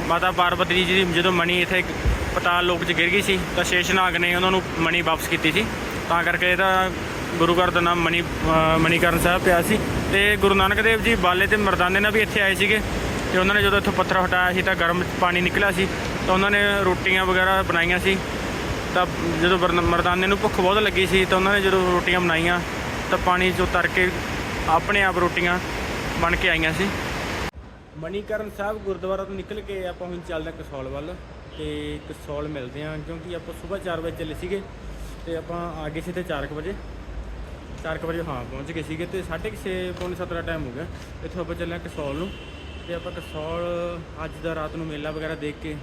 S1: ਮਾਤਾ ਪਾਰਵਤੀ ਜੀ ਦੀ ਜਦੋਂ ਮਣੀ ਇੱਥੇ ਪਤਾਲ ਲੋਕ 'ਚ ਗਿਰ ਗਈ ਸੀ ਤਾਂ ਸ਼ੇਸ਼ਨਾਗ ਨੇ ਉਹਨਾਂ ਨੂੰ ਮਣੀ ਵਾਪਸ ਕੀਤੀ ਸੀ। ਤਾਂ ਕਰਕੇ ਇਹਦਾ ਗੁਰੂ ਘਰ ਦਾ ਨਾਮ ਮਣੀ ਅਹ ਮਣੀਕਰਨ ਸਾਹਿਬ ਪਿਆ ਸੀ। ਤੇ ਗੁਰੂ ਨਾਨਕ ਦੇਵ ਜੀ ਬਾਲੇ ਤੇ ਮਰਦਾਨੇ ਨਾਲ ਵੀ ਇੱਥੇ ਆਏ ਸੀਗੇ। ਤੇ ਉਹਨਾਂ ਨੇ ਜਦੋਂ ਇੱਥੋਂ ਪੱਥਰ ਹਟਾਇਆ ਸੀ ਤਾਂ ਗਰਮ ਪਾਣੀ ਨਿਕਲਿਆ ਸੀ। ਤਾਂ ਉਹਨਾਂ ਨੇ ਰੋਟੀਆਂ ਵਗੈਰਾ ਬਣਾਈਆਂ ਸੀ। ਤਾਂ ਜਦੋਂ ਮਰਦਾਨੇ ਨੂੰ ਭੁੱਖ ਬਹੁਤ ਲੱਗੀ ਸੀ ਤਾਂ ਉਹਨਾਂ ਨੇ ਜਦੋਂ ਰੋਟੀਆਂ ਬਣਾਈਆਂ ਤਾਂ ਪਾਣੀ 'ਚੋਂ ਤਰ ਕੇ ਆਪਣੇ ਆਪ ਰੋਟੀਆਂ ਬਣ ਕੇ ਆਈਆਂ ਸੀ। ਮਣੀਕਰਨ ਸਾਹਿਬ ਗੁਰਦੁਆਰਾ ਤੋਂ ਨਿਕਲ ਕੇ ਆਪਾਂ ਹੁਣ ਚੱਲਦੇ ਹਾਂ ਕਸੌਲ ਵੱਲ। ਤੇ ਕਸੌਲ ਮਿਲਦੇ ਹਾਂ ਕਿਉਂਕਿ ਆਪਾਂ ਸਵੇਰ 4 ਵਜੇ ਚੱਲੇ ਸੀਗੇ ਤੇ ਆਪਾਂ ਆ ਗਏ ਸੀ ਤੇ 4 ਵਜੇ। 4 ਵਜੇ ਹਾਂ, ਪਹੁੰਚ ਗਏ ਸੀਗੇ ਤੇ 6:30 ਪੌਣੇ 7 ਦਾ ਟਾਈਮ ਹੋ ਗਿਆ। ਇੱਥੋਂ ਆਪਾਂ ਚੱਲੇ ਹਾਂ ਕਸੌਲ ਨੂੰ ਤੇ ਆਪਾਂ ਕਸੌਲ ਅੱਜ ਦਾ ਰਾਤ ਨੂੰ ਮੇਲਾ ਵਗੈਰਾ ਦੇਖ ਕੇ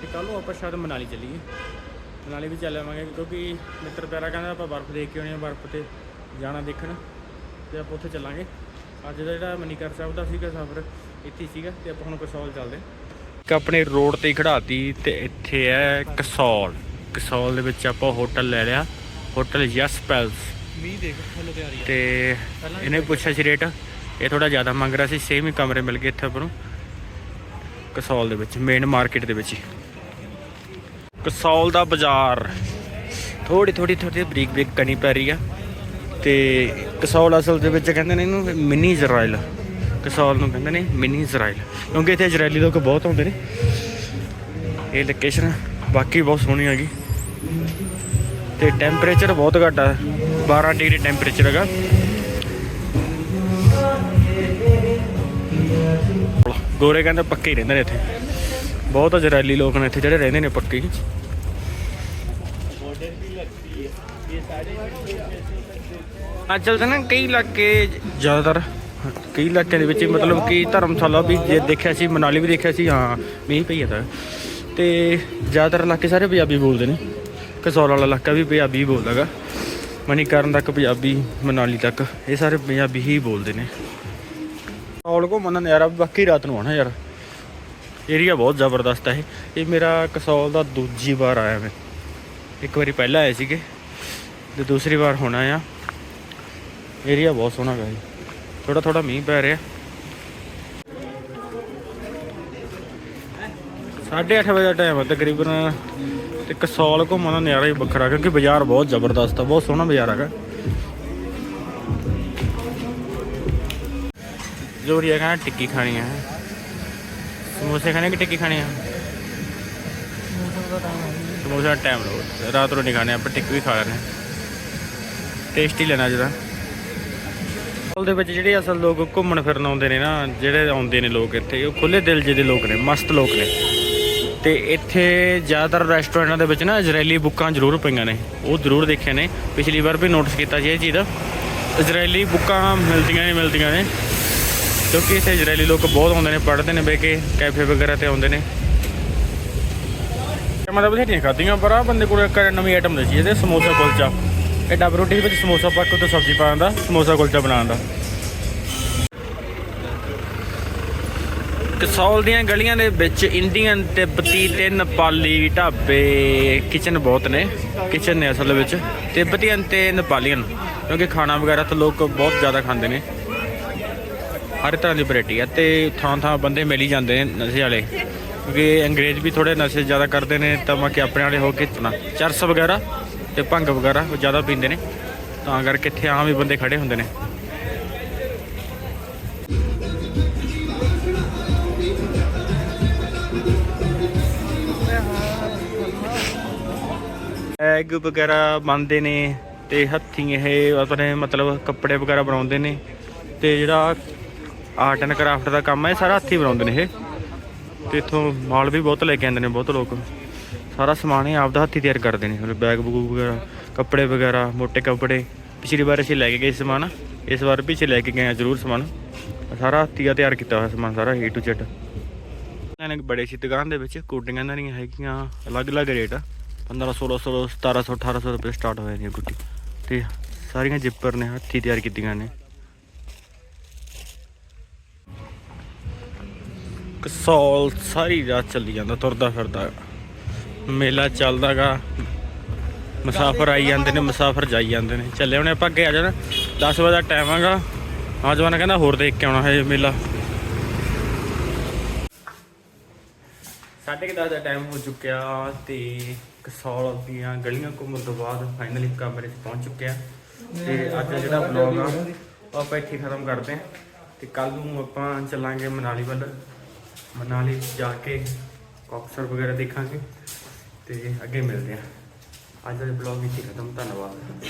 S1: ਤੇ ਕੱਲ ਨੂੰ ਆਪਾਂ ਸ਼ਾਇਦ ਮਨਾਲੀ ਚੱਲੀਏ। ਮਨਾਲੀ ਵੀ ਚੱਲ ਆਵਾਂਗੇ ਕਿਉਂਕਿ ਮਿੱਤਰ ਪਿਆਰਾ ਕਹਿੰਦਾ ਆਪਾਂ ਬਰਫ਼ ਦੇਖ ਕੇ ਆਉਣੀ ਆ, ਬਰਫ਼ ਤੇ ਜਾਣਾ ਦੇਖਣ ਤੇ ਆਪਾਂ ਉੱਥੇ ਚੱਲਾਂਗੇ। ਅੱਜ ਦਾ ਜਿਹੜਾ ਮਨੀਕਰ ਸਾਹਿਬ ਦਾ ਸੀਗਾ ਸਫ਼ਰ, ਇੱਥੇ ਸੀਗਾ ਤੇ ਆਪਾਂ ਹੁਣ ਕਸੌਲ ਚੱਲਦੇ ਇੱਕ ਆਪਣੇ ਰੋਡ ਤੇ ਹੀ ਖੜਾਤੀ ਤੇ ਇੱਥੇ ਹੈ ਕਸੌਲ। ਕਸੌਲ ਦੇ ਵਿੱਚ ਆਪਾਂ ਹੋਟਲ ਲੈ ਲਿਆ। Hotel Yash Palace.
S3: ਮੀਂਹ ਦੇਖ ਫੁੱਲ ਤਿਆਰੀ
S1: ਤੇ ਇਹਨੇ ਪੁੱਛਿਆ ਸੀ ਰੇਟ। ਇਹ ਥੋੜਾ ਜ਼ਿਆਦਾ ਮੰਗ ਰਿਹਾ ਸੀ ਸੇਮ ਹੀ ਕਮਰੇ ਮਿਲ ਗਏ ਇੱਥੇ ਆਪਾਂ ਨੂੰ। ਕਸੌਲ ਦੇ ਵਿੱਚ ਮੇਨ ਮਾਰਕੀਟ ਦੇ ਵਿੱਚ ਕਸੌਲ ਦਾ ਬਾਜ਼ਾਰ। ਥੋੜੀ ਥੋੜੀ ਥੋੜੀ ਬਰੀਕ ਬਰੀਕ ਕਣੀ ਪੈ ਰਹੀ ਆ। ਤੇ ਕਸੌਲ ਅਸਲ ਦੇ ਵਿੱਚ ਕਹਿੰਦੇ ਨੇ ਇਹਨੂੰ ਮਿਨੀ ਇਜ਼ਰਾਈਲ ਕਸੌਲ ਨੂੰ ਕਹਿੰਦੇ ਨੇ ਮਿਨੀ ਇਜ਼ਰਾਈਲ ਕਿਉਂਕਿ ਇੱਥੇ ਇਜ਼ਰਾਈਲੀ ਲੋਕ ਬਹੁਤ ਆਉਂਦੇ ਨੇ। ਇਹ ਲੋਕੇਸ਼ਨ ਬਾਕੀ ਬਹੁਤ ਸੋਹਣੀ ਹੈਗੀ। ਤੇ ਟੈਂਪਰੇਚਰ ਬਹੁਤ ਘੱਟ ਆ। 12 ਡਿਗਰੀ ਟੈਂਪਰੇਚਰ ਹੈਗਾ। ਗੋਰੇ ਕਹਿੰਦੇ ਪੱਕੇ ਹੀ ਰਹਿੰਦੇ ਨੇ ਇੱਥੇ। ਬਹੁਤ ਇਜ਼ਰਾਈਲੀ ਲੋਕ ਨੇ ਇੱਥੇ ਜਿਹੜੇ ਰਹਿੰਦੇ ਨੇ ਪੱਕੇ। ਹੀ ਅੱਜ ਨਾ ਕਈ ਇਲਾਕੇ ਜ਼ਿਆਦਾਤਰ। ਕਈ ਇਲਾਕਿਆਂ ਦੇ ਵਿੱਚ ਮਤਲਬ ਕਿ ਧਰਮਸ਼ਾਲਾ ਵੀ ਜੇ ਦੇਖਿਆ ਸੀ, ਮਨਾਲੀ ਵੀ ਦੇਖਿਆ ਸੀ, ਹਾਂ, ਮੀਂਹ ਪਈ ਜਾਂਦਾ ਤੇ। ਜ਼ਿਆਦਾਤਰ ਇਲਾਕੇ ਸਾਰੇ ਪੰਜਾਬੀ ਬੋਲਦੇ ਨੇ। ਕਸੌਲ ਵਾਲਾ ਇਲਾਕਾ ਵੀ ਪੰਜਾਬੀ ਬੋਲਦਾ ਗਾ। ਮਨੀਕਰਨ ਤੱਕ ਪੰਜਾਬੀ, ਮਨਾਲੀ ਤੱਕ, ਇਹ ਸਾਰੇ ਪੰਜਾਬੀ ਹੀ ਬੋਲਦੇ ਨੇ। ਕਸੌਲ ਘੁੰਮਣ ਦਾ ਨਜ਼ਾਰਾ ਬਾਕੀ ਰਾਤ ਨੂੰ ਆਣਾ ਯਾਰ। ਏਰੀਆ ਬਹੁਤ ਜ਼ਬਰਦਸਤ ਹੈ ਇਹ। ਮੇਰਾ ਕਸੌਲ ਦਾ ਦੂਜੀ ਵਾਰ ਆਇਆ ਮੈਂ। ਇੱਕ ਵਾਰੀ ਪਹਿਲਾਂ ਆਏ ਸੀਗੇ ਤੇ ਦੂਸਰੀ ਵਾਰ ਹੁਣ ਆਇਆ। ਏਰੀਆ ਬਹੁਤ ਸੋਹਣਾ ਗਾ ਜੀ ਥੋੜਾ ਥੋੜਾ ਮੀਂਹ ਪੈ ਰਿਹਾ। 8:30 ਵਜੇ ਦਾ ਟਾਈਮ ਹੈ ਤਕਰੀਬਨ ਤੇ ਕਸੌਲ ਘੁੰਮਣ ਦਾ ਨਜ਼ਾਰਾ ਹੀ ਵੱਖਰਾ ਕਿਉਂਕਿ ਬਾਜ਼ਾਰ ਬਹੁਤ ਜ਼ਬਰਦਸਤ ਆ ਬਹੁਤ ਸੋਹਣਾ ਬਾਜ਼ਾਰ ਹੈਗਾ। ਜ਼ੋਰੀਆ ਕਹਿੰਦਾ ਟਿੱਕੀ ਖਾਣੀ ਹੈ ਸਮੋਸੇ ਖਾਣੇ ਕਿ ਟਿੱਕੀ ਖਾਣੀ ਆ? ਸਮੋਸੇ ਦਾ ਟਾਈਮ ਲਓ। ਰਾਤ ਨੂੰ ਨਹੀਂ ਖਾਣੇ ਆਪਾਂ ਟਿੱਕੀ ਵੀ ਖਾ ਲੈਣੇ ਟੇਸਟੀ ਲੈਣਾ ਜਰਾ ਕਸੌਲ ਦੇ ਵਿੱਚ ਜਿਹੜੇ ਅਸਲ ਲੋਕ ਘੁੰਮਣ ਫਿਰਨ ਆਉਂਦੇ ਨੇ ਨਾ, ਜਿਹੜੇ ਆਉਂਦੇ ਨੇ ਲੋਕ ਇੱਥੇ, ਉਹ ਖੁੱਲੇ ਦਿਲ ਜਿਹੇ ਦੇ ਲੋਕ ਨੇ, ਮਸਤ ਲੋਕ ਨੇ। ਤੇ ਇੱਥੇ ਜ਼ਿਆਦਾਤਰ ਰੈਸਟੋਰੈਂਟਾਂ ਦੇ ਵਿੱਚ ਨਾ ਇਜ਼ਰਾਈਲੀ ਬੁੱਕਾਂ ਜ਼ਰੂਰ ਪਈਆਂ ਨੇ। ਉਹ ਜ਼ਰੂਰ ਦੇਖਿਆ ਨੇ। ਪਿਛਲੀ ਵਾਰ ਵੀ ਨੋਟਿਸ ਕੀਤਾ ਸੀ ਇਹ ਚੀਜ਼। ਇਜ਼ਰਾਈਲੀ ਬੁੱਕਾਂ ਮਿਲਦੀਆਂ ਹੀ ਮਿਲਦੀਆਂ ਨੇ। ਕਿਉਂਕਿ ਇੱਥੇ ਇਜ਼ਰਾਈਲੀ ਲੋਕ ਬਹੁਤ ਆਉਂਦੇ ਨੇ, ਪੜ੍ਹਦੇ ਨੇ, ਬਹਿ ਕੇ ਕੈਫੇ ਵਗੈਰਾ ਤੇ ਆਉਂਦੇ ਨੇ। ਮੈਂ ਤਾਂ ਬਥੇਰੀਆਂ ਖਾਧੀਆਂ, ਪਰ ਆ ਬੰਦੇ ਕੋਲ ਇੱਕ ਨਵੀਂ ਆਈਟਮ ਦੱਸੀ ਇਹਦੇ ਸਮੋਸਾ, ਕੁਲਚਾ। ਇਹ ਡੱਬ ਰੋਟੀ ਵਿੱਚ ਸਮੋਸਾ ਪਾ ਕੇ ਉੱਤੇ ਸਬਜ਼ੀ ਪਾਉਣ ਦਾ ਸਮੋਸਾ ਕੁਲਚਾ ਬਣਾਉਣ ਦਾ ਕਸੌਲ ਦੀਆਂ ਗਲੀਆਂ ਦੇ ਵਿੱਚ ਇੰਡੀਅਨ ਤਿੱਬਤੀ ਤੇ ਨੇਪਾਲੀ ਢਾਬੇ ਕਿਚਨ ਬਹੁਤ ਨੇ ਕਿਚਨ ਨੇ ਅਸਲ ਵਿੱਚ ਤਿੱਬਤੀਅਨ ਤੇ ਨੇਪਾਲੀਅਨ, ਕਿਉਂਕਿ ਖਾਣਾ ਵਗੈਰਾ ਤਾਂ ਲੋਕ ਬਹੁਤ ਜ਼ਿਆਦਾ ਖਾਂਦੇ ਨੇ। ਹਰ ਤਰ੍ਹਾਂ ਦੀ ਵੈਰਾਈਟੀ ਆ, ਤੇ ਥਾਂ ਥਾਂ ਬੰਦੇ ਮਿਲ ਹੀ ਜਾਂਦੇ ਨੇ ਨਸ਼ੇ ਵਾਲੇ, ਕਿਉਂਕਿ ਅੰਗਰੇਜ਼ ਵੀ ਥੋੜੇ ਨਸ਼ੇ ਜ਼ਿਆਦਾ ਕਰਦੇ ਨੇ, ਤਾਂ ਮੈਂ ਕਿ ਆਪਣੇ ਵਾਲੇ ਹੋ ਕੇ ਨਾ ਚਰਸ ਵਗੈਰਾ ਤੇ ਭੰਗ ਵਗੈਰਾ ਜ਼ਿਆਦਾ ਪੀਂਦੇ ਨੇ। ਤਾਂ ਕਰਕੇ ਇੱਥੇ ਆਮ ਹੀ ਬੰਦੇ ਖੜੇ ਹੁੰਦੇ ਨੇ। ਐਗ ਵਗੈਰਾ ਬਣਦੇ ਨੇ ਤੇ ਹੱਥੀਂ ਇਹ ਆਪਣੇ ਮਤਲਬ ਕੱਪੜੇ ਵਗੈਰਾ ਬਣਾਉਂਦੇ ਨੇ ਤੇ ਜਿਹੜਾ ਆਰਟ ਐਂਡ ਕਰਾਫਟ ਦਾ ਕੰਮ ਹੈ, ਇਹ ਸਾਰਾ ਹੱਥੀਂ ਬਣਾਉਂਦੇ ਨੇ ਇਹ। ਤੇ ਇਥੋਂ ਮਾਲ ਵੀ ਬਹੁਤ ਲੈ ਕੇ ਆਉਂਦੇ ਨੇ ਬਹੁਤ ਲੋਕ। ਸਾਰਾ ਸਮਾਨ ਇਹ ਆਪਦਾ ਹੱਥੀਂ ਤਿਆਰ ਕਰਦੇ ਨੇ। ਮਤਲਬ ਬੈਗ ਬੂਗ ਵਗੈਰਾ, ਕੱਪੜੇ ਵਗੈਰਾ ਮੋٹے ਕੱਪੜੇ। ਪਿਛਲੀ ਵਾਰ ਅਸੀਂ ਲੈ ਕੇ ਗਏ ਸਮਾਨ। ਇਸ ਵਾਰ ਪਿੱਛੇ ਲੈ ਕੇ ਗਏ ਆ ਜ਼ਰੂਰ ਸਮਾਨ। ਸਾਰਾ ਹੱਥੀਂ ਤਿਆਰ ਕੀਤਾ ਹੋਇਆ ਸਮਾਨ, ਸਾਰਾ ਏ ਟੂ Z ਇਹਨਾਂ ਨੇ ਬੜੇ ਸੀ ਦੁਕਾਨ ਦੇ ਵਿੱਚ, ਕੋਟੀਆਂ ਇਹਨਾਂ ਦੀਆਂ ਹੈਗੀਆਂ, ਅਲੱਗ-ਅਲੱਗ ਰੇਟ ਆ। 1500 1600 1700 1800 ਰੁਪਏ ਸਟਾਰਟ ਹੋਏ ਜਾਂਦੀਆਂ ਗੁੱਟੀ ਤੇ ਸਾਰੀਆਂ ਜਿੱਪਰ ਨੇ, ਹੱਥੀ ਤਿਆਰ ਕੀਤੀਆਂ ਨੇ। ਕਸੌਲ ਸਾਰੀ ਰਾਤ ਚੱਲੀ ਜਾਂਦਾ, ਤੁਰਦਾ ਫਿਰਦਾ। ਮੇਲਾ ਚੱਲਦਾਗਾ। ਮੁਸਾਫਰ ਆਈ ਜਾਂਦੇ ਨੇ, ਮੁਸਾਫਰ ਜਾਈ ਜਾਂਦੇ ਨੇ। ਚੱਲੇ ਹੁਣੇ ਆਪਾਂ ਅੱਗੇ ਆ ਜਾਣਾ। 10 ਵਜੇ ਦਾ ਟਾਈਮ ਆਗਾ ਨੌਜਵਾਨ ਕਹਿੰਦਾ ਹੋਰ ਦੇਖ ਕੇ ਆਉਣਾ ਹੈ ਮੇਲਾ। ਸਾਢੇ ਕੁ ਦਸ ਦਾ ਟਾਈਮ ਹੋ ਚੁੱਕਿਆ ਤੇ ਕਸੌਲ ਦੀਆਂ ਗਲੀਆਂ ਘੁੰਮਣ ਤੋਂ ਬਾਅਦ ਫਾਈਨਲੀ ਕਮਰੇ 'ਚ ਪਹੁੰਚ ਚੁੱਕਿਆ। ਤੇ ਅੱਜ ਜਿਹੜਾ ਵਲੌਗ ਆ, ਉਹ ਆਪਾਂ ਇੱਥੇ ਖਤਮ ਕਰਦੇ ਹਾਂ। ਤੇ ਕੱਲ ਨੂੰ ਆਪਾਂ ਚੱਲਾਂਗੇ ਮਨਾਲੀ ਵੱਲ। ਮਨਾਲੀ ਜਾ ਕੇ ਕੌਕਸਰ ਵਗੈਰਾ ਦੇਖਾਂਗੇ। ਤੇ ਅੱਗੇ ਮਿਲਦੇ ਹਾਂ। ਅੱਜ ਦੇ ਵਲੌਗ ਇੱਥੇ ਖਤਮ ਧੰਨਵਾਦ।